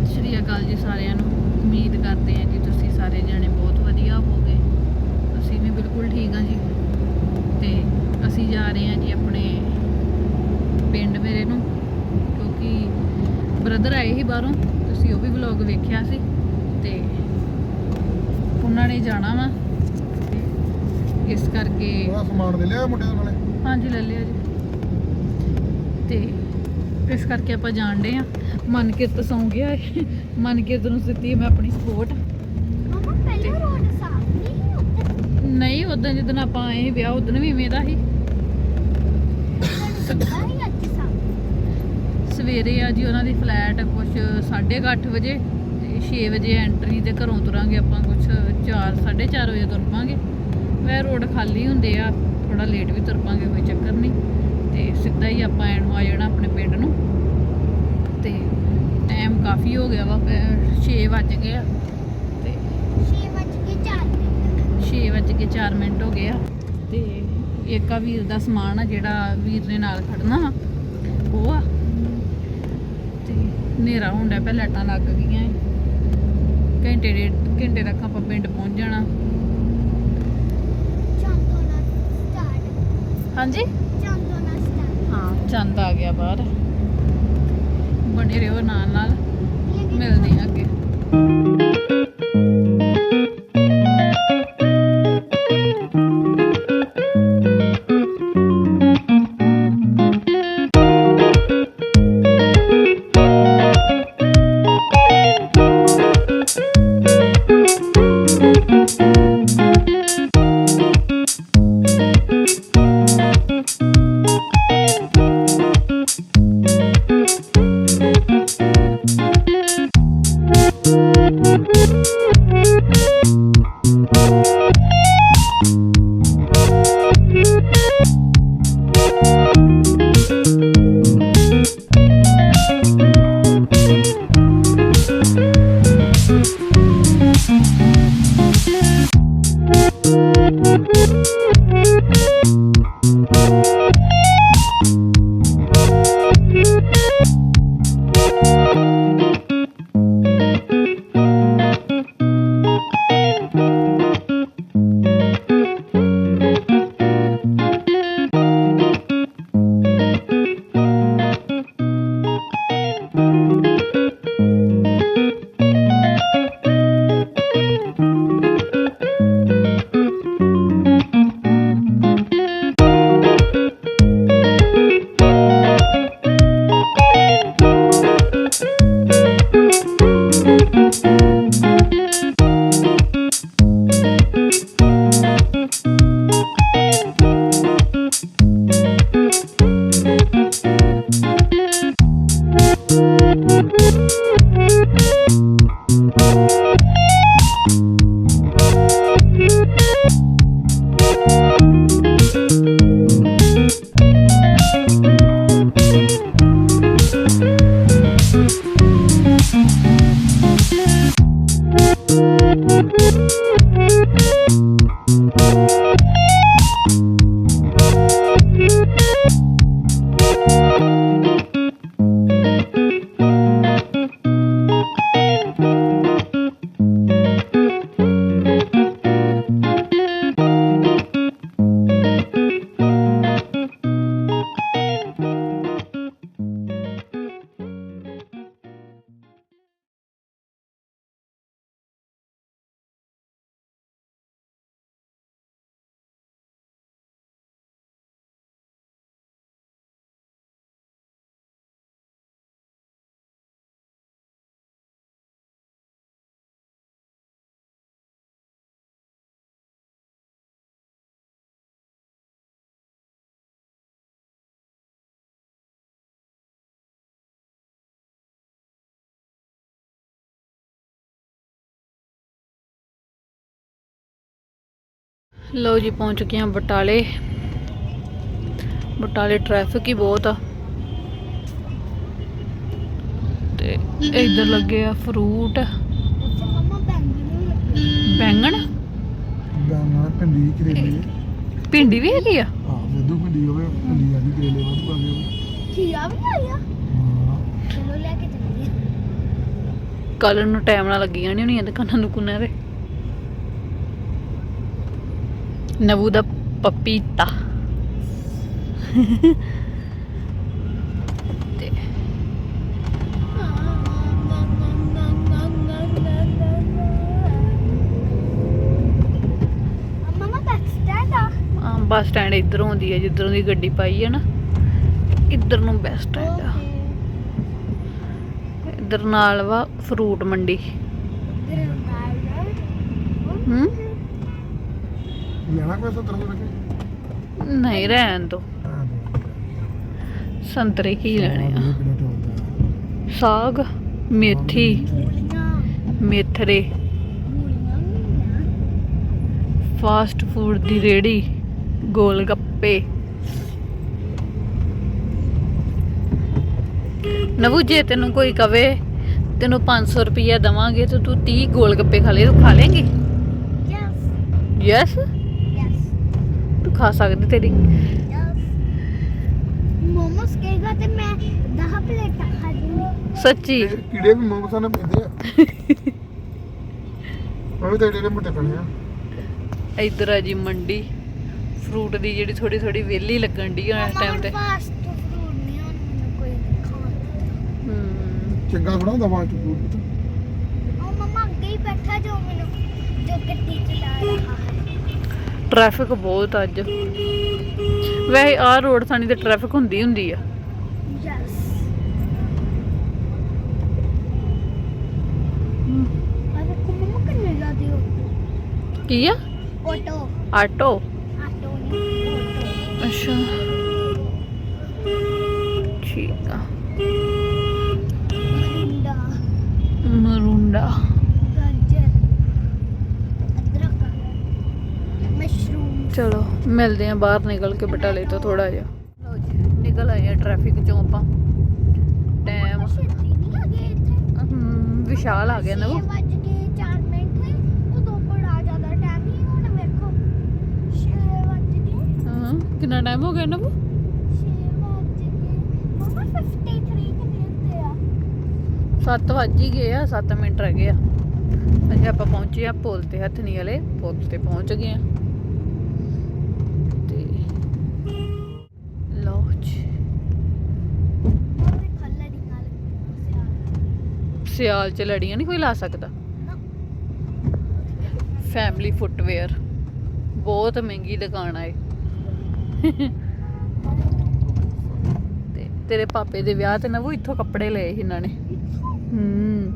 ਸਤਿ ਸ਼੍ਰੀ ਅਕਾਲ ਜੀ ਸਾਰਿਆਂ ਨੂੰ। ਉਮੀਦ ਕਰਦੇ ਹਾਂ ਜੀ ਤੁਸੀਂ ਸਾਰੇ ਜਣੇ ਬਹੁਤ ਵਧੀਆ ਹੋਵੋਗੇ। ਅਸੀਂ ਵੀ ਬਿਲਕੁਲ ਠੀਕ ਹਾਂ ਜੀ। ਤੇ ਅਸੀਂ ਜਾ ਰਹੇ ਹਾਂ ਜੀ ਆਪਣੇ ਪਿੰਡ ਮੇਰੇ ਨੂੰ ਕਿਉਂਕਿ ਬ੍ਰਦਰ ਆਏ ਸੀ ਬਾਹਰੋਂ। ਤੁਸੀਂ ਉਹ ਵੀ ਵਲੌਗ ਵੇਖਿਆ ਸੀ। ਤੇ ਉਹਨਾਂ ਨੇ ਜਾਣਾ ਵਾ। ਇਸ ਕਰਕੇ ਉਹਦਾ ਸਮਾਨ ਦੇ ਲਿਆ ਮੁੰਡੇ ਨਾਲੇ ਹਾਂਜੀ ਲੈ ਲਿਆ ਜੀ। ਤੇ ਇਸ ਕਰਕੇ ਆਪਾਂ ਜਾਣਦੇ ਆ ਮਨ ਕਿਰਤ ਸੌਂ ਗਿਆ ਮਨ ਕਿਰਤ ਨੂੰ ਸਿੱਧੀ ਮੈਂ ਆਪਣੀ ਸਪੋਰਟ। ਮਮਾ ਪਹਿਲਾਂ ਰੋਡ ਸਾਫ਼ ਨਹੀਂ ਉੱਧਰ ਨਹੀਂ ਉਦੋਂ ਜਦੋਂ ਆਪਾਂ ਆਏ ਵਿਆਹ ਉਦੋਂ ਵੀ ਇਵੇਂ ਦਾ ਸੀ। ਸਵੇਰੇ ਆ ਜੀ ਉਹਨਾਂ ਦੀ ਫਲੈਟ ਕੁਛ 8:30 ਵਜੇ ਤੇ 6 ਵਜੇ ਐਂਟਰੀ ਤੇ ਘਰੋਂ ਤੁਰਾਂਗੇ ਆਪਾਂ ਕੁਛ 4 4:30 ਵਜੇ ਤੁਰ ਪਾਂਗੇ। ਵੈ ਰੋਡ ਖਾਲੀ ਹੁੰਦੇ ਆ ਥੋੜਾ ਲੇਟ ਵੀ ਤੁਰ ਪਾਂਗੇ ਕੋਈ ਚੱਕਰ ਨਹੀਂ। ਤੇ ਸਿੱਧਾ ਹੀ ਆਪਾਂ ਐਨ ਆ ਜਾਣਾ ਆਪਣੇ ਪਿੰਡ ਨੂੰ। ਤੇ ਟਾਈਮ ਕਾਫੀ ਹੋ ਗਿਆ ਵਾ 6 ਵੱਜ ਗਏ ਆ। ਤੇ 6 ਵਜ ਕੇ 4 ਮਿੰਟ। 6 ਵੱਜ ਕੇ 4 ਮਿੰਟ ਹੋ ਗਏ ਆ। ਤੇ ਇੱਕ ਆ ਵੀਰ ਦਾ ਸਮਾਨ ਆ ਜਿਹੜਾ ਵੀਰ ਨੇ ਨਾਲ ਖੜਨਾ ਉਹ ਆ। ਤੇ ਹਨੇਰਾ ਹੁੰਦਾ ਪਿਆ ਲਾਈਟਾਂ ਲੱਗ ਗਈਆਂ ਘੰਟੇ ਡੇਢ ਘੰਟੇ ਤੱਕ ਆਪਾਂ ਪਿੰਡ ਪਹੁੰਚ ਜਾਣਾ। ਹਾਂਜੀ? ਚੰਦ ਆ ਗਿਆ ਬਾਹਰ। ਬਣੇ ਰਹੋ ਨਾਲ ਨਾਲ। ਮਿਲਦੇ ਆ ਅੱਗੇ। ਲਓ ਜੀ ਪਹੁੰਚ ਚੁੱਕੇ ਹਾਂ ਬਟਾਲੇ। ਬਟਾਲੇ ਟ੍ਰੈਫਿਕ ਹੀ ਬਹੁਤ ਆ। ਤੇ ਇੱਧਰ ਲੱਗੇ ਆ ਫਰੂਟ ਬੈਂਗਣ? ਬੈਂਗਣ ਭਿੰਡੀ ਕਰੇਲੇ। ਭਿੰਡੀ ਵੀ ਹੈਗੀ ਆ? ਹਾਂ ਜਦੋਂ ਭਿੰਡੀ ਹੋਵੇ ਭਿੰਡੀ ਆ ਦੀ ਕਰੇਲੇ ਵੱਧ ਪਾ ਦਿਓ ਖੀਰਾ ਵੀ ਆਇਆ ਹਾਂ। ਚਲੋ ਲੈ ਕੇ ਚੱਲੀਏ। ਕੱਲ ਨੂੰ ਟਾਈਮ ਨਾਲ ਲੱਗੀਆਂ ਨਹੀਂ ਹੋਣੀਆਂ ਦੁਕਾਨਾਂ ਦੁਕਾਨਾਂ ਦੇ ਨਵੂ ਦਾ ਪਪੀਤਾ ਤੇ ਮਮਾ ਬੈਕ ਸਟੈਂਡ ਆ ਆਹ ਬੱਸ ਸਟੈਂਡ ਇਧਰੋਂ ਆਉਂਦੀ ਹੈ ਜਿੱਧਰੋਂ ਦੀ ਗੱਡੀ ਪਾਈ ਹੈ ਨਾ ਇੱਧਰ ਨੂੰ ਬੱਸ ਸਟੈਂਡ ਆ। ਇੱਧਰ ਨਾਲ ਵਾ ਫਰੂਟ ਮੰਡੀ। ਹੂੰ? ਲੈਣਾ ਕੋਈ 70 ਰੁਪਏ ਨਹੀਂ ਰਹਿਣ ਦੋ। ਸੰਤਰੇ ਕੀ ਲੈਣੇ ਆ। ਸਾਗ ਮੇਥੀ ਮੇਥਰੇ ਫਾਸਟ ਫੂਡ ਦੀ ਰੇੜੀ ਗੋਲ ਗੱਪੇ ਨਵੂ ਜੇ ਤੈਨੂੰ ਕੋਈ ਕਵੇ ਤੈਨੂੰ 500 ਰੁਪਇਆ ਦਵਾਂਗੇ ਤੇ ਤੂੰ 30 ਗੋਲ ਗੱਪੇ ਖਾ ਲੇ ਤੂੰ ਖਾ ਲੇਂਗੀ? ਯੈਸ ਯੈਸ ਖਾ ਸਕਦੀ ਤੇਰੀ। ਮੋਮੋਸ ਕਹੇਗਾ ਤੇ ਮੈਂ 10 ਪਲੇਟਾਂ ਖਾ ਲੂੰਗੀ ਸੱਚੀ? ਕੀੜੇ ਵੀ ਮੋਮਸਾਂ ਨਾਲ ਪੈਂਦੇ ਆ। ਉਹ ਵੀ ਤਾਂ ਏਡੇ ਮੋਟੇ ਪੈਣੇ ਆ। ਇੱਧਰ ਆ ਜੀ ਮੰਡੀ। ਫਰੂਟ ਦੀ ਜਿਹੜੀ ਥੋੜੀ ਥੋੜੀ ਵੇਲੀ ਲੱਗਣ ਦੀ ਆ ਇਸ ਟਾਈਮ ਤੇ। ਚੰਗਾ ਹੁੰਦਾ ਵਾਂ ਚੂਰ ਉਹ ਮਮਾ ਅੱਗੇ ਹੀ ਬੈਠਾ ਜੋ ਮੈਨੂੰ ਜੋ ਗੱਡੀ ਚਲਾ ਰਿਹਾ। ਹੈ ਟ੍ਰੈਫਿਕ ਬਹੁਤ ਅੱਜ। ਵੈਸੇ ਆਹ ਰੋਡ ਸਾਨੀ ਤੇ ਟ੍ਰੈਫਿਕ ਹੁੰਦੀ ਹੁੰਦੀ ਆ। ਯੈਸ ਅਰੇ ਕੁਮਮ ਕਿੰਨੇ ਲਾਦੇ ਹੋ ਕੀ ਆ? ਆਟੋ ਆਟੋ ਆਟੋ ਨਹੀਂ ਆਟੋ ਅੱਛਾ। ਠੀਕ ਆ। ਮਰਿੰਡਾ। ਮਰੁੰਡਾ। ਚਲੋ ਮਿਲਦੇ ਆ ਬਾਹਰ ਨਿਕਲ ਕੇ ਬਟਾਲੇ ਤੋਂ ਥੋੜਾ ਜਿਹਾ। ਲਓ ਜੀ ਨਿਕਲ ਆਏ ਆ ਟ੍ਰੈਫਿਕ ਚੋਂ ਆਪਾਂ। ਟਾਈਮ ਵਿਸ਼ਾਲ ਆ ਗਿਆ ਨਾ ਛੇ ਉਹ ਵੱਜ ਕੇ 4 ਮਿੰਟ ਹੋਏ ਉਦੋਂ ਬੜਾ ਜ਼ਿਆਦਾ ਟਾਈਮ ਹੀ ਹੁਣ ਵੇਖੋ। 6 ਵੱਜ ਗਏ। ਹਾਂ ਕਿੰਨਾ ਟਾਈਮ ਹੋ ਗਿਆ ਨਾ ਉਹ 6 ਵੱਜ ਗਏ। ਮਮਾ 53 ਕਿੰਨੇ ਹੁੰਦੇ ਆ। 7 ਵੱਜ ਹੀ ਗਏ ਆ 7 ਮਿੰਟ ਰਹਿ ਗਏ ਆ। ਅਜੇ ਆਪਾਂ ਪਹੁੰਚੇ ਆ ਪੁਲ ਤੇ ਹੱਥਨੀ ਵਾਲੇ ਪੁਲ ਤੇ ਪਹੁੰਚ ਗਏ ਆ ਤੇ ਲਓ ਜੀ ਉਹਦੇ ਖੱਲੜੀ ਨਾਲ ਸਿਆਲ ਚ ਲੜੀਆਂ ਨਹੀਂ ਕੋਈ ਲਾ ਸਕਦਾ। ਫੈਮਿਲੀ ਫੁੱਟਵੇਅਰ ਬਹੁਤ ਮਹਿੰਗੀ ਦੁਕਾਨ ਆ ਇਹ। ਤੇ ਤੇਰੇ ਪਾਪੇ ਦੇ ਵਿਆਹ ਤੇ ਨਾ ਉਹ ਇੱਥੋਂ ਕੱਪੜੇ ਲਏ ਸੀ ਇਹਨਾਂ ਨੇ। ਹੂੰ।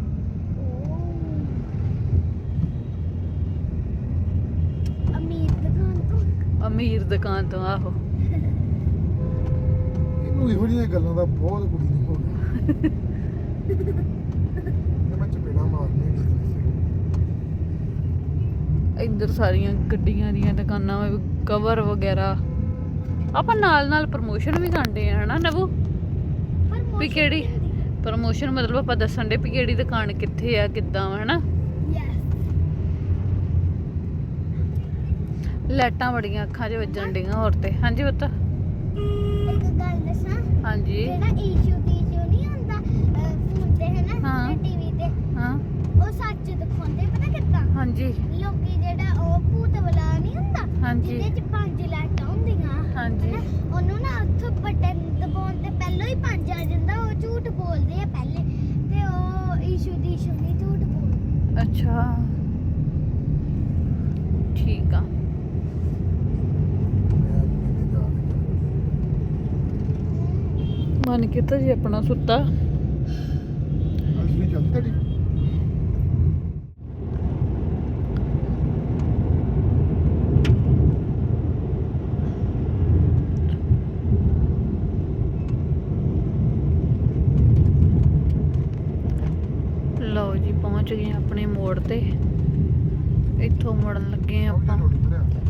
ਅਮੀਰ ਦੁਕਾਨ ਤੋਂ। ਅਮੀਰ ਦੁਕਾਨ ਤੋਂ ਆਹੋ। ਇਹਨੂੰ ਇਹੋ ਜਿਹੀਆਂ ਗੱਲਾਂ ਦਾ ਬਹੁਤ ਕੁੜੀ ਨੂੰ ਹੋ ਗਿਆ ਤੇ ਮੈਂ ਚਪੇੜਾ ਮਾਰਨੀ ਇੱਧਰ ਸਾਰੀਆਂ ਗੱਡੀਆਂ ਦੀਆਂ ਦੁਕਾਨਾਂ ਕਵਰ ਵਗੈਰਾ। ਆਪਾਂ ਨਾਲ ਨਾਲ ਪ੍ਰਮੋਸ਼ਨ ਵੀ ਕਰਦੇ ਆ ਹਨਾ ਨਵੂ? ਵੀ ਕਿਹੜੀ ਪ੍ਰਮੋਸ਼ਨ ਮਤਲਬ ਆਪਾਂ ਦੱਸਣ ਦੇ ਵੀ ਕਿਹੜੀ ਦੁਕਾਨ ਕਿੱਥੇ ਆ ਕਿੱਦਾਂ ਵਾ, ਹਨਾ? ਲਾਈਟਾਂ ਬੜੀਆਂ ਅੱਖਾਂ 'ਚ ਵੱਜਣ ਡੀਆਂ ਹੋਰ ਤੇ। ਹਾਂਜੀ ਪੁੱਤ? ਇੱਕ ਗੱਲ ਦੱਸਾਂ? ਹਾਂਜੀ। ਜਿਹੜਾ ਈਸ਼ੂ ਦੀ ਜੋ ਨਹੀਂ ਹੁੰਦਾ ਫੋਨ ਤੇ ਹੈ ਨਾ ਹਾਂ। ਟੀਵੀ ਤੇ ਹਾਂ। ਉਹ ਸੱਚ ਦਿਖਾਉਂਦੇ ਪਤਾ ਕਿੱਦਾਂ? ਹਾਂਜੀ ਲੋਕੀ ਜਿਹੜਾ ਉਹ ਭੂਤ ਵਾਲਾ ਨਹੀਂ ਹੁੰਦਾ ਹਾਂਜੀ। ਜਿਹਦੇ ਚ ਪੰਜ ਲਾਈਟਾਂ ਹੁੰਦੀਆਂ ਹਾਂਜੀ। ਹਨਾ, ਉਹਨੂੰ ਨਾ ਉੱਥੋਂ ਬਟਨ ਦਬਾਉਣ ਤੇ ਪਹਿਲਾਂ ਹੀ ਪੰਜ ਆ ਜਾਂਦਾ ਉਹ ਝੂਠ ਬੋਲਦੇ ਆ ਪਹਿਲੇ ਤੇ ਉਹ ਈਸ਼ੂ ਦੀ ਈਸ਼ੂ ਨਹੀਂ ਝੂਠ ਬੋਲਦੇ। ਅੱਛਾ। ਠੀਕ ਆ। ਮਨ ਕੀਤਾ ਜੀ ਆਪਣਾ ਸੁੱਤਾ। ਅਸਲੀ ਚੱਲਦੀ ਤੁਹਾਡੀ ਲਓ ਜੀ ਪਹੁੰਚ ਗਏ ਹਾਂ ਆਪਣੇ ਮੋੜ ਤੇ ਇੱਥੋਂ ਮੁੜਨ ਲੱਗੇ ਹਾਂ ਆਪਾਂ ਰੋਟੀ ਮਰਿਆ ਬਣਾ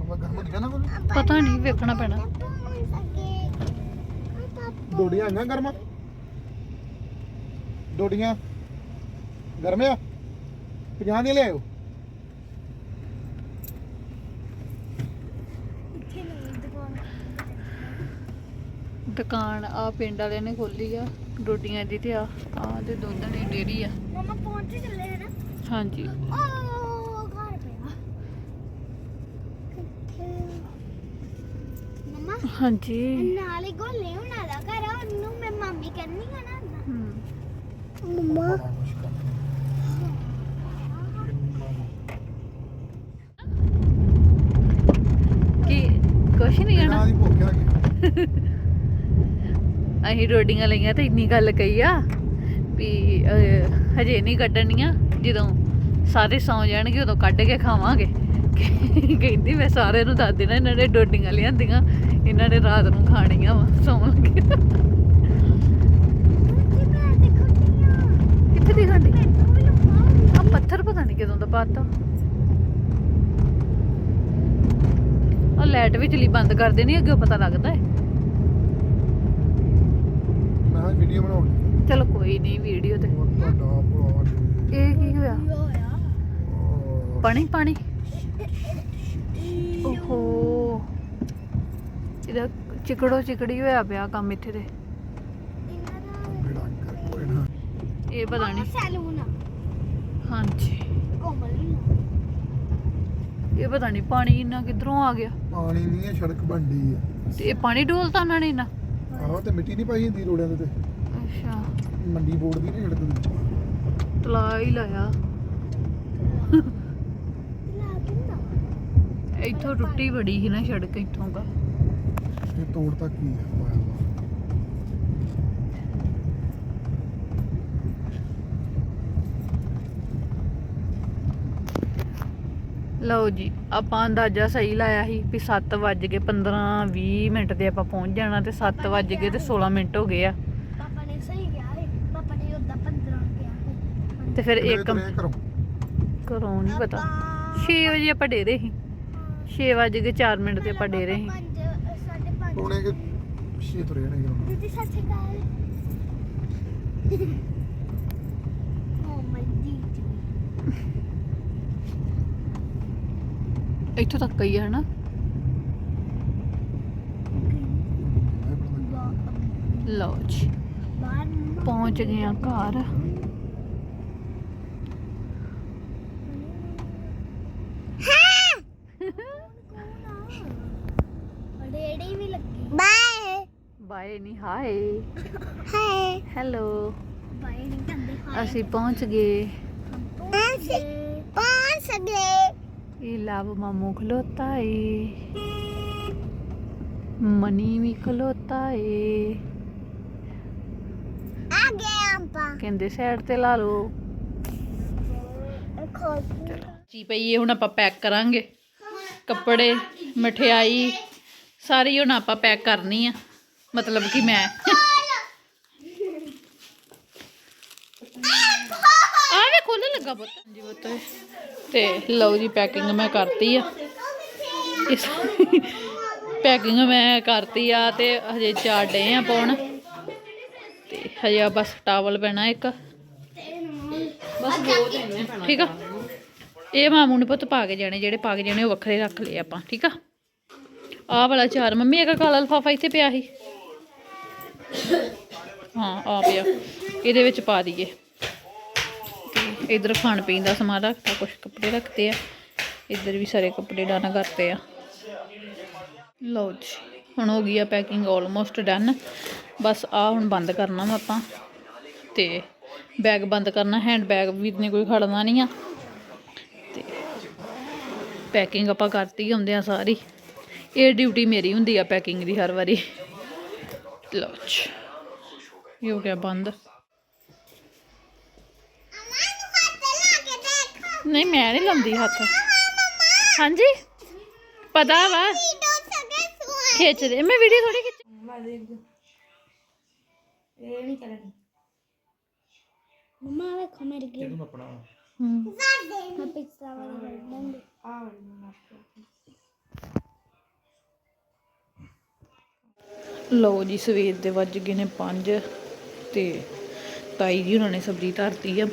ਬਾਬਾ ਗਰਮ ਹੋ ਨਾ ਕੋਈ ਪਤਾ ਨਹੀਂ ਵੇਖਣਾ ਪੈਣਾ ਡੋਡੀਆਂ ਆਈਆਂ ਗਰਮ। ਡੋਡੀਆਂ। ਗਰਮ ਆ। 50 ਦੀਆਂ ਲਿਆਓ ਦੁਕਾਨ। ਆ ਪਿੰਡ ਵਾਲਿਆਂ ਨੇ ਖੋਲੀ ਆ। ਰੋਟੀਆਂ ਦੀ ਤੇ ਆ ਆ ਤੇ ਦੁੱਧ ਦੀ ਡੇਰੀ ਆ। ਮਮਾ ਪਹੁੰਚ ਚੱਲੇ ਹੈ ਨਾ। ਹਾਂਜੀ। ਓ ਘਰ ਪਿਆ। ਕਿੱਥੇ ਮਮਾ ਹਾਂਜੀ। ਨਾਲ ਹੀ ਗੋਲੇ ਹੁਣਾ ਦਾ ਘਰ ਆ ਉਹਨੂੰ ਮੈਂ ਮਾਮੀ ਕਹਿੰਨੀ ਆ ਨਾ ਮੁਸ਼ਕਲ ਕੀ? ਕੁਛ ਨਹੀਂ ਕਹਿਣਾ। ਦੀ ਭੁੱਖ ਲੱਗੀ ਅਸੀਂ ਰੋਟੀਆਂ ਲਈਆਂ ਤੇ ਇੰਨੀ ਗੱਲ ਕਹੀ ਆ ਵੀ ਅਹ, ਹਜੇ ਨਹੀਂ ਕੱਢਣੀਆਂ। ਜਦੋਂ ਸਾਰੇ ਸੌ ਜਾਣਗੇ ਉਦੋਂ ਕੱਢ ਕੇ ਖਾਵਾਂਗੇ। ਕਹਿੰਦੀ ਮੈਂ ਸਾਰਿਆਂ ਨੂੰ ਦੱਸ ਦੇਣਾ ਇਹਨਾਂ ਨੇ ਡੋਡੀਆਂ ਲਿਆਂਦੀਆਂ ਇਹਨਾਂ ਨੇ ਰਾਤ ਨੂੰ ਖਾਣੀਆਂ ਵਾ ਸੌਣ ਲੱਗੇ ਕਿ ਮੈਂ ਦੇਖਣੀ ਆ ਕਿੱਥੇ ਦੀ ਖਾਂਦੀ ਮੈਨੂੰ ਵੀ ਲੁਕਾਓ ਆ ਪੱਥਰ ਪਤਾ ਨਹੀਂ ਕਦੋਂ ਦਾ ਪਾਤਾ ਆ ਲਾਈਟ ਵੀ ਚਲੀ ਬੰਦ ਕਰ ਦੇਣੀ ਅੱਗੇ ਪਤਾ ਲੱਗਦਾ ਹੈ। ਮੈਂ ਵੀਡੀਓ ਬਣਾਉਣੀ ਚਲੋ ਕੋਈ ਨਹੀਂ ਵੀਡੀਓ ਤੇ। ਇਹ ਕੀ ਹੋਇਆ? ਪਾਣੀ ਪਾਣੀ। ਓਹੋ। ਇਹਦਾ ਚਿਕੜੋ ਚਿਕੜੀ ਹੋਇਆ ਪਿਆ ਕੰਮ ਇੱਥੇ ਤੇ। ਇਹ ਪਤਾ ਨਹੀਂ। ਸੈਲੂਨ ਹਾਂਜੀ। ਕੋਮਲ ਨੂੰ ਇਹ ਪਤਾ ਨਹੀਂ ਪਾਣੀ ਇੰਨਾ ਕਿੱਧਰੋਂ ਆ ਗਿਆ। ਪਾਣੀ ਨਹੀਂ ਹੈ ਸੜਕ ਬੰਡੀ ਹੈ। ਤੇ ਇਹ ਪਾਣੀ ਡੋਲਤਾ ਉਹਨਾਂ ਨੇ ਇੰਨਾ। ਆਹੋ ਤੇ ਮਿੱਟੀ ਨਹੀਂ ਪਾਈ ਹੁੰਦੀ ਰੋੜਿਆਂ ਦੇ ਤੇ। ਅੱਛਾ। ਮੰਡੀ ਬੋਰਡ ਦੀ ਨਹੀਂ ਸੜਕ ਦੀ। ਤਲਾ ਹੀ ਲਾਇਆ। ਇੱਥੋਂ ਟੁੱਟੀ ਬੜੀ ਸੀ ਨਾ ਸੜਕ ਇੱਥੋਂ ਦਾ। ਇਹ ਤੋੜ ਤੱਕ ਹੀ ਹੈ ਪਾਇਆ ਵਾ। ਲਓ ਜੀ ਆਪਾਂ ਅੰਦਾਜ਼ਾ ਸਹੀ ਲਾਇਆ ਸੀ ਵੀ 7 ਵੱਜ ਕੇ 15 20 ਮਿੰਟ ਤੇ ਆਪਾਂ ਪਹੁੰਚ ਜਾਣਾ ਤੇ 7 ਵੱਜ ਕੇ ਤੇ 16 ਮਿੰਟ ਹੋ ਗਏ ਆ। ਪਾਪਾ ਨੇ ਸਹੀ ਕਿਹਾ ਹੈ ਪਾਪਾ ਨੇ ਉਦਾਂ 15 ਕਿਹਾ ਹੈ ਤੇ ਫਿਰ ਇੱਕ ਘਰੋਂ? ਨਹੀਂ ਪਤਾ। 6 ਵਜੇ ਆਪਾਂ ਡੇਰੇ ਸੀ। 6 ਵੱਜ ਕੇ 4 ਮਿੰਟ ਤੇ ਆਪਾਂ ਡੇਰੇ ਸੀ। 5 ਸਾਢੇ ਪੰਜ ਪੌਣੇ ਕਿ ਛੇ ਤੁਰੇ ਨੇ ਘਰੋਂ ਦੀਦੀ ਸਤਿ ਸ਼੍ਰੀ ਅਕਾਲ ਓ ਮਾਈ ਦੀਦੀ ਇੱਥੋਂ ਤੱਕ ਹੀ ਆ, ਹਨਾ? ਲਓ ਜੀ, ਪਹੁੰਚ ਗਏ ਆ ਘਰ। ਡੇੜੀ ਵੀ ਲੱਗੀ ਬਾਏ ਬਾਏ ਨਹੀਂ, ਹਾਏ। ਹਾਏ ਹੈਲੋ। ਬਾਏ ਨਹੀਂ ਕਹਿੰਦੇ ਹਾਏ ਅਸੀਂ ਪਹੁੰਚ ਗਏ। ਪਹੁੰਚ ਪਹੁੰਚ ਗਏ। ਇਹ ਲਵ ਮਾਮੂ ਖਲੋਤਾ ਏ ਮਨੀ ਵੀ ਖਲੋਤਾ ਏ ਆ ਗਏ ਆਪਾਂ ਕਹਿੰਦੇ ਸਾਈਡ ਤੇ ਲਾ ਲਓ ਚੀ ਪਈ ਇਹ ਹੁਣ ਆਪਾਂ ਪੈਕ ਕਰਾਂਗੇ ਕੱਪੜੇ ਮਠਿਆਈ ਸਾਰੀ ਹੁਣ ਆਪਾਂ ਪੈਕ ਕਰਨੀ ਆ ਮਤਲਬ ਕਿ ਮੈਂ ਆ ਵੇ ਖੋਲਣ ਲੱਗਾ ਪੁੱਤ? ਜੀ ਪੁੱਤ ਤੇ ਲਓ ਜੀ ਪੈਕਿੰਗ ਮੈਂ ਕਰਤੀ ਆ। ਇਸ ਪੈਕਿੰਗ ਮੈਂ ਕਰਤੀ ਆ ਤੇ ਹਜੇ ਚਾਰ ਡੇ ਆ ਪਾਉਣ। ਤੇ ਹਜੇ ਬਸ ਟਾਵਲ ਪੈਣਾ ਇੱਕ। ਬਸ ਦੋ ਦੇਣੇ ਪੈਣਾ ਠੀਕ ਆ? ਇਹ ਮਾਮੂ ਨੇ ਪੁੱਤ ਪਾ ਕੇ ਜਾਣੇ ਜਿਹੜੇ ਪਾ ਕੇ ਜਾਣੇ ਉਹ ਵੱਖਰੇ ਰੱਖ ਲਏ ਆਪਾਂ ਠੀਕ ਆ? ਆਹ ਵਾਲਾ ਚਾਰ ਮੰਮੀ ਇੱਕ ਕਾਲਾ ਲਫਾਫਾ ਇੱਥੇ ਪਿਆ ਸੀ। ਹਾਂ ਆ ਪਿਆ। ਇਹਦੇ ਵਿੱਚ ਪਾ ਦਈਏ। ਇਧਰ ਖਾਣ ਪੀਣ ਦਾ ਸਮਾਨ ਰੱਖਤਾ ਕੁਝ ਕੱਪੜੇ ਰੱਖਤੇ ਆ। ਇੱਧਰ ਵੀ ਸਾਰੇ ਕੱਪੜੇ ਡਨ ਕਰਤੇ ਆ। ਲਓ ਜੀ, ਹੁਣ ਹੋ ਗਈ ਆ ਪੈਕਿੰਗ ਆਲਮੋਸਟ ਡਨ ਬਸ ਆ ਹੁਣ ਬੰਦ ਕਰਨਾ ਵਾ ਆਪਾਂ। ਤੇ ਬੈਗ ਬੰਦ ਕਰਨਾ ਹੈਂਡ ਬੈਗ ਵੀ ਨੇ ਕੋਈ ਖੜਨਾ ਨਹੀਂ ਆ। ਤੇ ਪੈਕਿੰਗ ਆਪਾਂ ਕਰਤੀ ਹੁੰਦੇ ਆ ਸਾਰੀ। ਇਹ ਡਿਊਟੀ ਮੇਰੀ ਹੁੰਦੀ ਆ ਪੈਕਿੰਗ ਦੀ ਹਰ ਵਾਰੀ। ਲਓ ਜੀ ਹੋ ਗਿਆ ਬੰਦ। ਨਹੀਂ ਮੈਂ ਨਹੀਂ ਲਾਉਂਦੀ ਹੱਥ। ਹਾਂਜੀ? ਪਤਾ ਵਾ। ਖਿੱਚ ਦੇ ਮੈਂ ਵੀਡੀਓ ਥੋੜੀ ਖਿੱਚ ਮਮਾ ਵੇਖੋ ਮੇਰੇ ਕੀ ਹੂੰ। ਮੈਂ ਪਿੱਛਾ ਵਾਲਾ ਕਰ ਦਾਂਗੇ ਲਓ ਜੀ ਸਵੇਰ ਦੇ ਵੱਜ ਗਏ ਨੇ 5 ਤੇ ਤਾਈ ਜੀ ਉਹਨਾਂ ਨੇ ਸਬਜ਼ੀ ਧਰਤੀ ਆ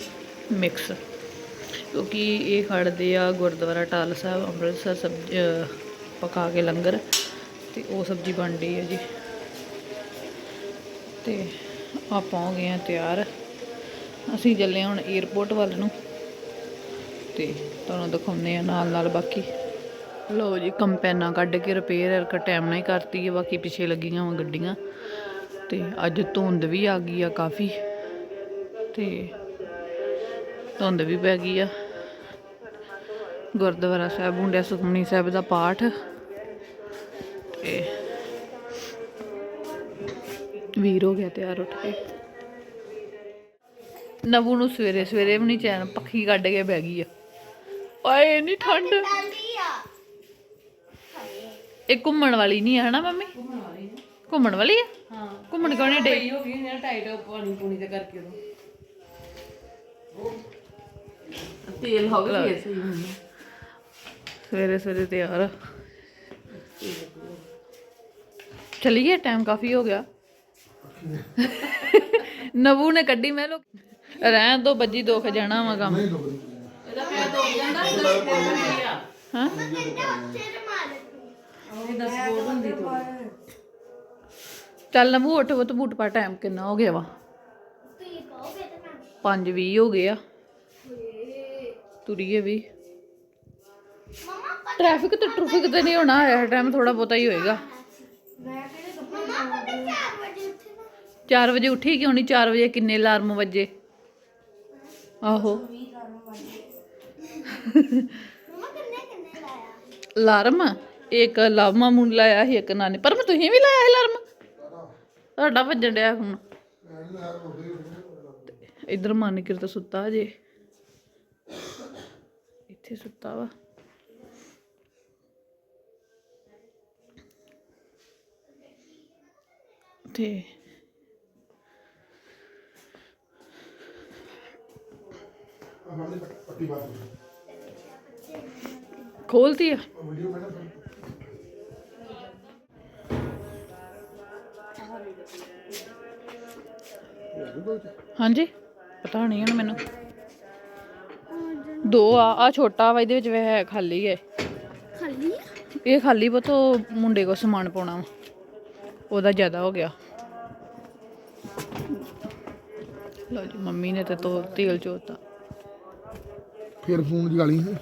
ਮਿਕਸ ਕਿਉਂਕਿ ਇਹ ਖੜਦੇ ਆ ਗੁਰਦੁਆਰਾ ਟਾਲ ਸਾਹਿਬ, ਅੰਮ੍ਰਿਤਸਰ ਸਬਜ਼ੀ ਪਕਾ ਕੇ ਲੰਗਰ ਤੇ ਉਹ ਸਬਜ਼ੀ ਬਣ ਰਹੀ ਹੈ ਜੀ। ਤੇ ਆਪਾਂ ਹੋ ਗਏ ਆ ਤਿਆਰ। ਅਸੀਂ ਚੱਲੇ ਹੁਣ 에어ਪੋਰਟ ਵੱਲ ਨੂੰ ਤੇ ਤੁਹਾਨੂੰ ਦਿਖਾਉਂਦੇ ਆ ਨਾਲ ਨਾਲ ਬਾਕੀ। ਲੋ ਜੀ, ਕੰਪੈਨਾ ਕੱਢ ਕੇ ਰਿਪੇਅਰ ਕਰ ਟਾਈਮ ਨਾਲ ਹੀ ਕਰਤੀ ਹੈ, ਬਾਕੀ ਪਿੱਛੇ ਲੱਗੀਆਂ ਵਾ ਗੱਡੀਆਂ। ਤੇ ਅੱਜ ਧੁੰਦ ਵੀ ਆ ਗਈ ਆ ਕਾਫੀ। ਤੇ ਧੁੰਦ ਵੀ ਪੈ ਗਈ ਆ। ਗੁਰਦੁਆਰਾ ਸਾਹਿਬ ਹੁੰਦਿਆ ਸੁਖਮਨੀ ਸਾਹਿਬ ਦਾ ਪਾਠ। ਤੇ ਵੀਰ ਹੋ ਗਿਆ ਤਿਆਰ ਉੱਠ ਕੇ। ਨਵੂ ਨੂੰ ਸਵੇਰੇ ਸਵੇਰੇ ਵੀ ਨਹੀਂ ਚੈਨ ਪੱਖੀ ਕੱਢ ਕੇ ਬਹਿ ਗਈ ਆ। ਓਏ ਨਹੀਂ ਠੰਡ। ਇਹ ਘੁੰਮਣ ਵਾਲੀ ਨਹੀਂ ਹੈ ਹਨਾ ਮੰਮੀ? ਘੁੰਮਣ ਵਾਲੀ ਆ? ਹਾਂ ਘੁੰਮਣ ਕਿਉਂ ਨਹੀਂ ਡੇ ਪਈ ਹੋ ਗਈ ਨਾ ਟਾਈਟ ਪਾਣੀ ਪੂਣੀ ਤੇ ਕਰਕੇ ਉਦੋਂ। ਤੇਲ ਹੋ ਗਿਆ। ਸਹੀ ਹੁੰਦੀ ਸਵੇਰੇ ਸਵੇਰੇ ਤਿਆਰ ਚਲੀਏ ਟਾਈਮ ਕਾਫੀ ਹੋ ਗਿਆ। ਨਵੂ ਨੇ ਕੱਢੀ ਮੈਂ ਲੋਕ ਰਹਿਣ ਦੋ ਬੱਜੀ ਦੁੱਖ ਜਾਣਾ ਵਾ ਕੰਮ। ਇਹਦਾ ਦੁਖ ਜਾਂਦਾ ਹਾਂ? ਚੱਲ ਨਵੂ ਉੱਠ ਉਹ ਬੂਟ ਪਾ ਟਾਈਮ ਕਿੰਨਾ ਹੋ ਗਿਆ ਵਾ? ਤੁਸੀਂ ਕਹੋਗੇ ਤੇ ਮੈਂ 5:20 ਹੋ ਗਏ ਆ। ਤੁਰੀਏ ਵੀ। ਟ੍ਰੈਫਿਕ ਤੇ ਟ੍ਰੈਫਿਕ ਤੇ ਨਹੀਂ ਹੋਣਾ ਹੈ ਟਾਈਮ ਥੋੜਾ ਬਹੁਤਾ ਹੀ ਹੋਏਗਾ। ਮੈਂ ਕਿਹੜੇ ਮਮਾ ਪਤਾ 4 ਵਜੇ ਉੱਠੀ ਕਿਉਂ ਨਹੀਂ? 4 ਵਜੇ ਕਿੰਨੇ ਅਲਾਰਮ ਵੱਜੇ? ਆਹੋ। ਅਲਾਰਮ ਇੱਕ ਲਵ ਮਾਮੂ ਲਾਇਆ ਸੀ, ਇੱਕ ਨਾਨੀ। ਪਰ ਮੈਂ ਤੁਸੀਂ ਵੀ ਲਾਇਆ ਸੀ ਅਲਾਰਮ ਤੁਹਾਡਾ ਵੱਜਣ ਡਿਆ ਹੁਣ। ਇਧਰ ਮਨ ਕਿਰਤ ਸੁੱਤਾ ਜੇ। ਇੱਥੇ ਸੁੱਤਾ ਵਾ। ਬਾਤ ਖੋਲਤੀ ਆ। ਹਾਂਜੀ ਪਤਾ ਨਹੀਂ ਹੁਣ ਮੈਨੂੰ। ਦੋ ਆ ਆ ਛੋਟਾ ਵਾ ਇਹਦੇ ਵਿੱਚ ਵੇ ਖਾਲੀ ਹੈ ਖਾਲੀ ਇਹ ਖਾਲੀ ਬਤ ਮੁੰਡੇ ਕੋ ਸਮਾਨ ਪਾਉਣਾ ਵਾ। ਉਹਦਾ ਜ਼ਿਆਦਾ ਹੋ ਗਿਆ। ਲਓ ਜੀ ਮੰਮੀ ਨੇ ਤੇ ਤੋ ਤੇਲ ਚੋਤਾ। ਫਿਰ ਫੋਨ ਦੀ ਗਾਲੀ ਹੈ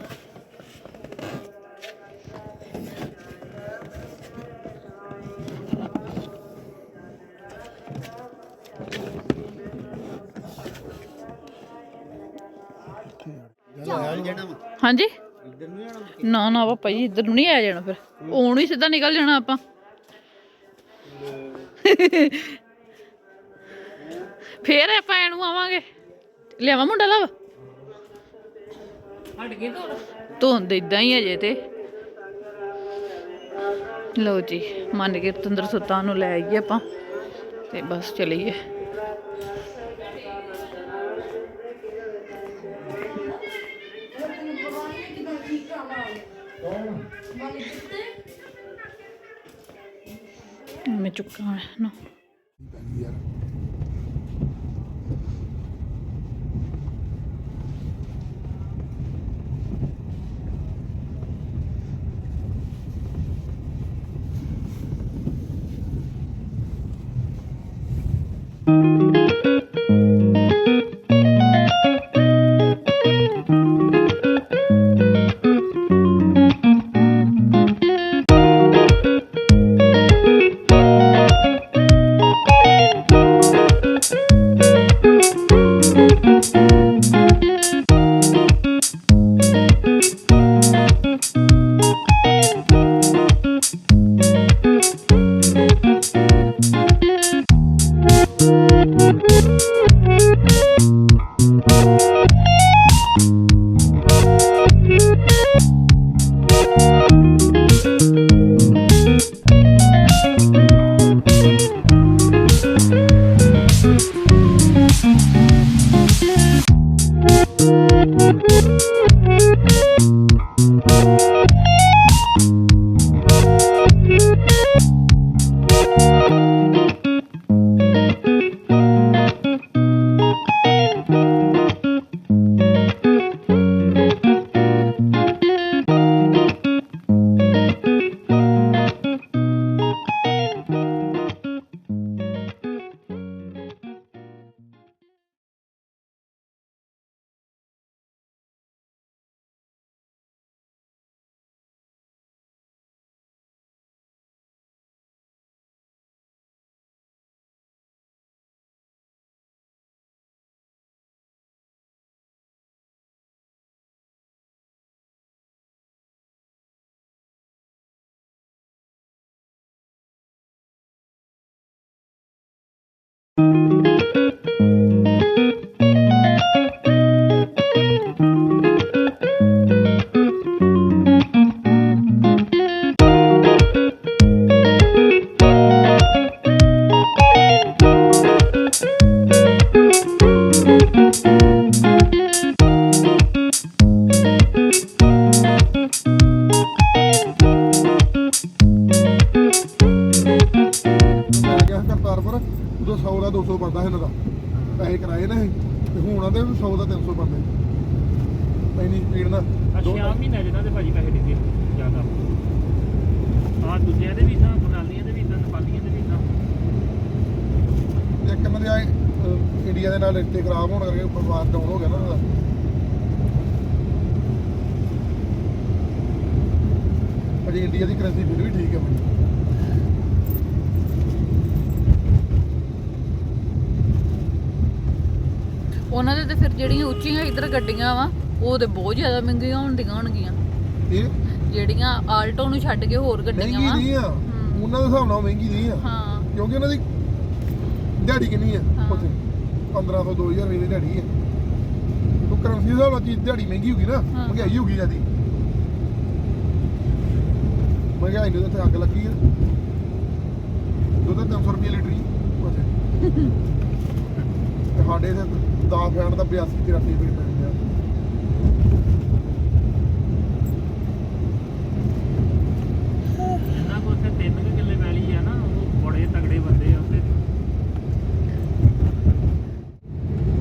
ਹਾਂਜੀ? ਨਾ ਨਾ ਪਾਪਾ ਜੀ ਇੱਧਰ ਨੂੰ ਨਹੀਂ ਆਇਆ ਜਾਣਾ ਫਿਰ। ਉਹਨੂੰ ਹੀ ਸਿੱਧਾ ਨਿਕਲ ਜਾਣਾ ਆਪਾਂ। ਫੇਰ ਆਪਾਂ ਇਹਨੂੰ ਆਵਾਂਗੇ। ਲਿਆਵਾਂ ਮੁੰਡਾ ਲਵ? ਹਟ ਗਏ ਤੋੜ ਧੁੰਦ ਇਦਾਂ ਹੀ ਅਜੇ ਤੇ। ਲਓ ਜੀ ਮੰਨ ਕੇ ਤੰਦਰ ਸੁੱਤਾ ਨੂੰ ਲੈ ਆਈਏ ਆਪਾਂ ਤੇ ਬਸ ਚਲੀਏ। ਮੈਂ ਚੁੱਕਾ ਨਾ ਉਹਨਾਂ ਦੇ ਤੇ ਫਿਰ ਜਿਹੜੀਆਂ ਉੱਚੀਆਂ ਇੱਧਰ ਗੱਡੀਆਂ ਵਾ ਉਹ ਤੇ ਬਹੁਤ ਜ਼ਿਆਦਾ ਮਹਿੰਗੀਆਂ ਹੁੰਦੀਆਂ ਹੋਣਗੀਆਂ। ਇਹ? ਜਿਹੜੀਆਂ ਆਲਟੋ ਨੂੰ ਛੱਡ ਕੇ ਹੋਰ ਗੱਡੀਆਂ ਮਹਿੰਗੀ ਵਾ। ਨਹੀਂ ਆ। ਹੂੰ। ਉਹਨਾਂ ਦੇ ਹਿਸਾਬ ਨਾਲ ਮਹਿੰਗੀ ਨਹੀਂ ਆ। ਹਾਂ। ਕਿਉਂਕਿ ਉਹਨਾਂ ਦੀ ਦਿਹਾੜੀ ਕਿੰਨੀ ਆ? ਹਾਂ। ਉੱਥੇ 1500 2000 ਰੁਪਏ ਦੀ ਦਿਹਾੜੀ ਹੈ ਉਹ ਕਰੰਸੀ ਦੇ ਹਿਸਾਬ ਨਾਲ ਚੀਜ਼ ਦਿਹਾੜੀ ਮਹਿੰਗੀ ਹੋਗੀ ਨਾ ਹਾਂ। ਮਹਿੰਗਾਈ ਹੋਗੀ ਜਿਆਦੀ। ਮਹਿੰਗਾਈ ਨੂੰ ਤਾਂ ਇੱਥੇ ਅੱਗ ਲੱਗੀ ਆ। ਦੁੱਧ 300 ਰੁਪਏ ਲੀਟਰ ਹੀ ਉੱਥੇ। ਤੇ ਸਾਡੇ ਤੇ 10 ਫੈਂਟ ਦਾ 82 83 ਰੁਪਏ ਪੈ ਗਿਆ ਜਿੰਨਾ ਕੋ ਉੱਥੇ ਤਿੰਨ ਕੁ ਕਿੱਲੇ ਪੈਲੀ ਆ ਨਾ ਉਹ ਬੜੇ ਤਗੜੇ ਬੰਦੇ ਆ ਉੱਥੇ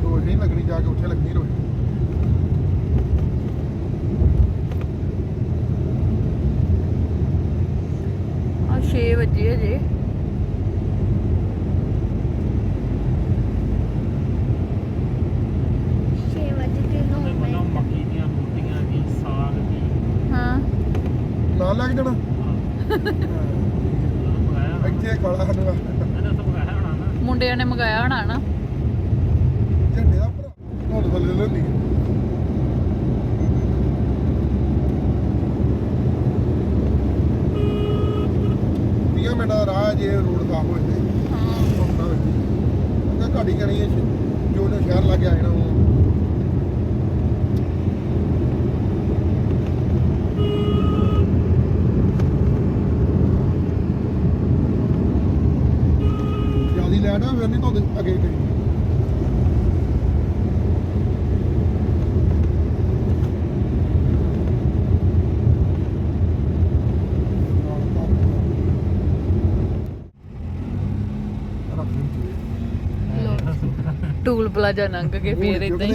ਰੋਜ਼ ਨਹੀਂ ਲੱਗਣੀ ਜਾ ਕੇ ਉੱਥੇ ਲੱਗਣੀ ਰੋਜ਼ ਆ 6 ਵਜੇ ਅਜੇ ਛੇ ਵਜੇ ਤਿੰਨ ਹੋ ਉਹਦੇ ਗਏ ਮਤਲਬ ਮੱਕੀ ਦੀਆਂ ਰੋਟੀਆਂ ਦੀ ਸਾਗ ਦੀ ਹਾਂ ਨਾਲ ਲੱਗ ਜਾਣਾ ਮੰਗਾਇਆ ਇੱਥੇ ਕਾਲਾ ਸਾਨੂੰ ਆ। ਇਹਨਾਂ ਤੋਂ ਮੰਗਾਇਆ ਹੋਣਾ ਨਾ ਮੁੰਡਿਆਂ ਨੇ ਮੰਗਾਇਆ ਹੋਣਾ ਨਾ ਝੰਡੇ ਦਾ ਭਰਾ ਹੁਣ ਥੱਲੇ ਲੈਂਦੀ ਵੀਹ ਮਿੰਟ ਦਾ ਰਾਹ ਜੇ ਰੋਡ ਸਾਫ਼ ਹੋ ਜੇ ਹਾਂ ਉਹ ਘਾੜੀ ਕਣੀ ਜੋ ਨੇ ਸ਼ਹਿਰ ਲੱਗ ਆਏ ਨਾ ਉਹ ਜਿਆਦੀ ਲੈਟ ਆ ਫਿਰ ਨਹੀਂ ਤੋਂ ਅੱਗੇ ਗਈ ਟੂਲ ਪਲਾਜ਼ਾ ਲੰਘ ਕੇ ਫੇਰ ਇਦਾਂ ਹੀ।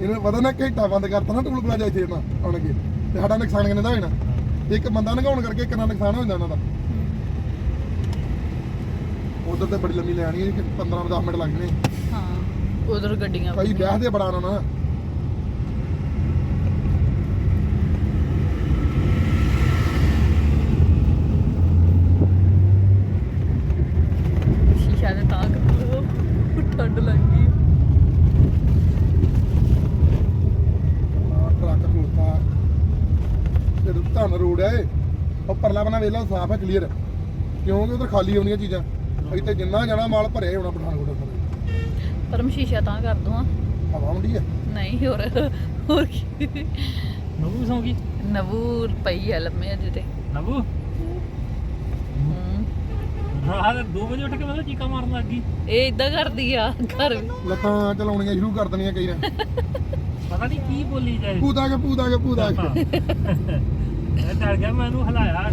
ਇਹਨੇ ਪਤਾ ਨਾ ਘੰਟਾ ਬੰਦ ਕਰਤਾ ਨਾ ਟੂਲ ਪਲਾਜ਼ਾ ਇੱਥੇ ਨਾ ਆਣ ਕੇ। ਤੇ ਸਾਡਾ ਨੁਕਸਾਨ ਕਿੰਨੇ ਦਾ ਹੋਣਾ? ਇੱਕ ਬੰਦਾ ਨਗਾਉਣ ਕਰਕੇ ਕਿੰਨਾ ਨੁਕਸਾਨ ਹੋ ਜਾਂਦਾ ਉਹਨਾਂ ਦਾ। ਉਧਰ ਤੇ ਬੜੀ ਲੰਮੀ ਲੈਣੀ ਹੈ ਕਿ 15 10 ਮਿੰਟ ਲੱਗਣੇ ਹਾਂ ਉਧਰ ਗੱਡੀਆਂ ਭਾਈ ਵਿਆਹ ਦੇ ਬੜਾ ਨਾ ਸ਼ੀਸ਼ਾ ਦੇ ਤਾਂ ਕਰ ਠੰਡ ਲੱਗ ਗਈ ਆਹ ਟਰੱਕ ਖੋਲਤਾ ਤੇ ਧੰਨ ਰੋਡ ਹੈ ਇਹ ਉਹ ਪਰਲਾ ਬਣਾ ਵੇਲਾ ਸਾਫ਼ ਹੈ ਕਲੀਅਰ ਕਿਉਂਕਿ ਉਧਰ ਖਾਲੀ ਆਉਂਦੀਆਂ ਚੀਜ਼ਾਂ। ਇੱਥੇ ਜਿੰਨਾ ਜਾਣਾ ਮਾਲ ਭਰਿਆ ਹੋਣਾ ਪਠਾਨਕੋਟ ਦਾ ਪਰਮ ਸ਼ੀਸ਼ਾ ਤਾਂ ਕਰ ਦੂੰ ਹਵਾ ਹੁੰਦੀ ਹੈ। ਨਹੀਂ ਹੋਰ ਹੋਰ ਕੀ। ਨਬੂ ਸੌਂ ਗਈ ਨਵੂ ਪਈ ਆ ਲੰਮੇ ਅਜੇ ਤੇ। ਨਬੂ ਹੂੰ। ਰਾਤ 2 ਵਜੇ ਉੱਠ ਕੇ ਮਤਲਬ ਚੀਕਾ ਮਾਰਨ ਲੱਗ ਗਈ। ਇਹ ਇਦਾਂ ਕਰਦੀ ਆ ਘਰ ਲੱਤਾਂ ਚਲਾਉਣੀਆਂ ਸ਼ੁਰੂ ਕਰ ਦੇਣੀਆਂ ਕਈ ਨੇ ਪਤਾ ਨਹੀਂ ਕੀ ਬੋਲੀ ਜਾਏ। ਆ ਕੇ ਆ ਕੇ ਮੈਂ ਡਰ ਗਿਆ ਮੈਂ ਇਹਨੂੰ ਹਲਾਇਆ।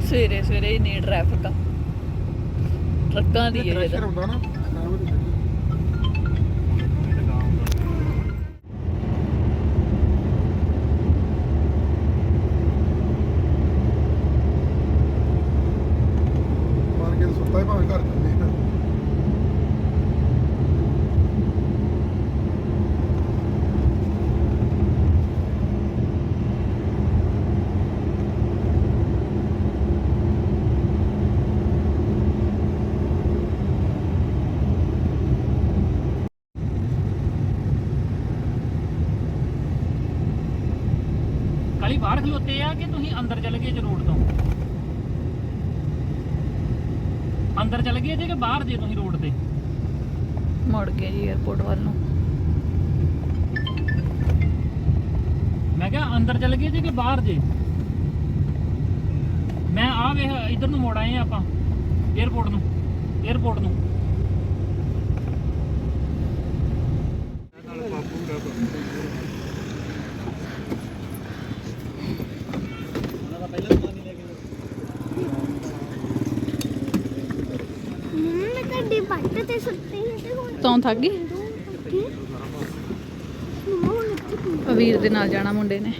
ਸਵੇਰੇ ਸਵੇਰੇ ਇੰਨੀ ਟ੍ਰੈਫਿਕ ਆ। ਟਰੱਕਾਂ ਦੀ ਹੈ ਪ੍ਰੈਸ਼ਰ ਇਹਦਾ। ਹੁੰਦਾ ਨਾ ਖਰਾਬ ਹੋ ਜਾਂਦਾ ਮਾਰ ਕੇ ਸੁੱਤਾ ਹੀ ਭਾਵੇਂ ਘਰ ਚੱਲੇ ਨਾ ਕਾਲੀ ਬਾਹਰ ਖਲੋਤੇ ਆ ਕਿ ਤੁਸੀਂ ਅੰਦਰ ਚੱਲ ਗਏ ਜੇ ਰੋਡ ਤੋਂ ਅੰਦਰ ਚਲੇ ਗਏ ਜੇ ਕਿ ਬਾਹਰ ਜੇ ਤੁਸੀਂ ਰੋਡ ਤੇ ਮੁੜ ਗਏ ਜੀ 에어ਪੋਰਟ ਵੱਲ ਨੂੰ। ਮੈਂ ਕਿਹਾ ਅੰਦਰ ਚੱਲ ਗਏ ਜੀ ਕਿ ਬਾਹਰ ਜੇ? ਮੈਂ ਆ ਵੇਖ, ਇਧਰ ਨੂੰ ਮੋੜ ਆਏ ਆਪਾਂ 에어ਪੋਰਟ ਨੂੰ 에어ਪੋਰਟ ਨੂੰ। ਹੁਣ ਥੱਕ ਗਈ? ਵੀਰ ਦੇ ਨਾਲ ਜਾਣਾ ਮੁੰਡੇ ਨੇ।